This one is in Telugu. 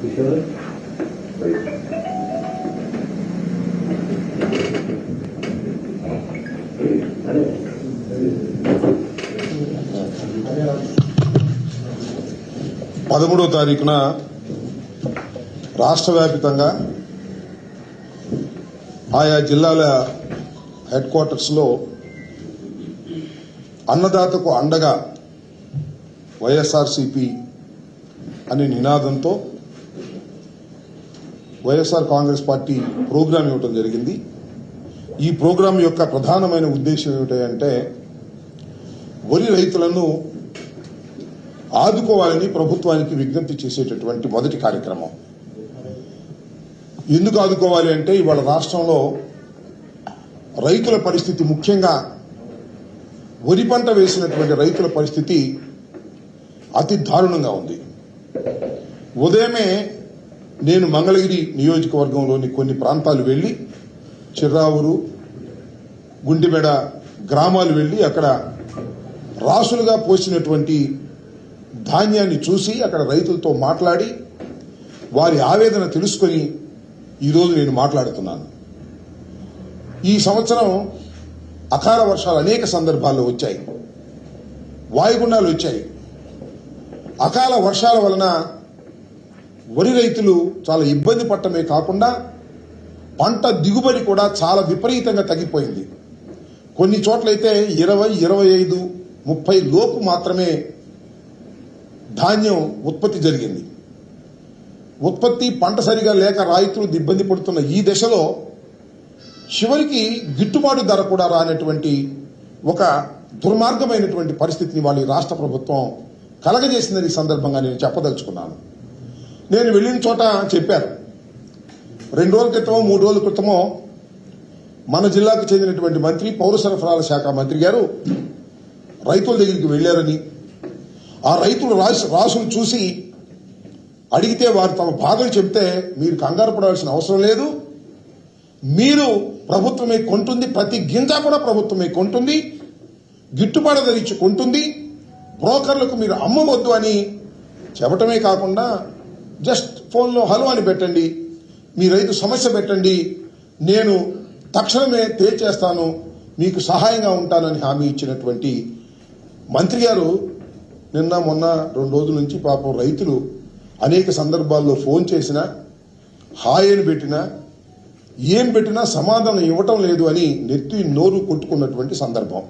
కిషోర్ పదమూడవ తారీఖున రాష్ట్ర వ్యాప్తంగా ఆయా జిల్లాల హెడ్ క్వార్టర్స్లో అన్నదాతకు అండగా వైఎస్ఆర్సిపి అనే నినాదంతో వైఎస్ఆర్ కాంగ్రెస్ పార్టీ ప్రోగ్రాం ఇవ్వడం జరిగింది. ఈ ప్రోగ్రాం యొక్క ప్రధానమైన ఉద్దేశం ఏమిటంటే వరి రైతులను ఆదుకోవాలని ప్రభుత్వానికి విజ్ఞప్తి చేసేటటువంటి మొదటి కార్యక్రమం. ఎందుకు ఆదుకోవాలి అంటే ఇవాళ రాష్ట్రంలో రైతుల పరిస్థితి ముఖ్యంగా వరి పంట వేసినటువంటి రైతుల పరిస్థితి అతి దారుణంగా ఉంది. ఉదయమే నేను మంగళగిరి నియోజకవర్గంలోని కొన్ని ప్రాంతాలు వెళ్ళి చిర్రావూరు గుండిబెడ గ్రామాలు వెళ్ళి అక్కడ రాసులుగా పోసినటువంటి ధాన్యాన్ని చూసి అక్కడ రైతులతో మాట్లాడి వారి ఆవేదన తెలుసుకొని ఈరోజు నేను మాట్లాడుతున్నాను. ఈ సంవత్సరం అకాల వర్షాలు అనేక సందర్భాల్లో వచ్చాయి. వాయుగుండాలు వచ్చాయి. అకాల వర్షాల వలన వరి రైతులు చాలా ఇబ్బంది పడటమే కాకుండా పంట దిగుబడి కూడా చాలా విపరీతంగా తగ్గిపోయింది. కొన్ని చోట్లయితే ఇరవై ఇరవై ఐదు ముప్పై లోపు మాత్రమే ధాన్యం ఉత్పత్తి జరిగింది. ఉత్పత్తి పంట సరిగా లేక రైతులు ఇబ్బంది పడుతున్న ఈ దశలో చివరికి గిట్టుబాటు ధర కూడా రానటువంటి ఒక దుర్మార్గమైనటువంటి పరిస్థితిని వాళ్ళ రాష్ట్ర ప్రభుత్వం కలగజేసిందని ఈ సందర్భంగా నేను చెప్పదలుచుకున్నాను. నేను వెళ్ళిన చోట చెప్పారు. రెండు రోజుల క్రితమో మూడు రోజుల క్రితమో మన జిల్లాకు చెందినటువంటి మంత్రి పౌర సరఫరాల శాఖ మంత్రి గారు రైతుల దగ్గరికి వెళ్ళారని ఆ రైతులు రాసులు చూసి అడిగితే వారు తమ బాధలు చెప్తే మీరు కంగారు పడాల్సిన అవసరం లేదు. మీరు ప్రభుత్వమే కొంటుంది ప్రతి గింజ కూడా ప్రభుత్వమే కొంటుంది గిట్టుబాటు ధర ఇచ్చి కొంటుంది బ్రోకర్లకు మీరు అమ్మవద్దు అని చెప్పటమే కాకుండా జస్ట్ ఫోన్లో హలో అని పెట్టండి. మీ రైతు సమస్య పెట్టండి. నేను తక్షణమే తేల్చేస్తాను. మీకు సహాయంగా ఉంటానని హామీ ఇచ్చినటువంటి మంత్రి గారు నిన్న మొన్న రెండు రోజుల నుంచి పాపం రైతులు అనేక సందర్భాల్లో ఫోన్ చేసినా హాయని అని పెట్టినా ఏం పెట్టినా సమాధానం ఇవ్వటం లేదు అని నెత్తి నోరు కొట్టుకున్నటువంటి సందర్భం.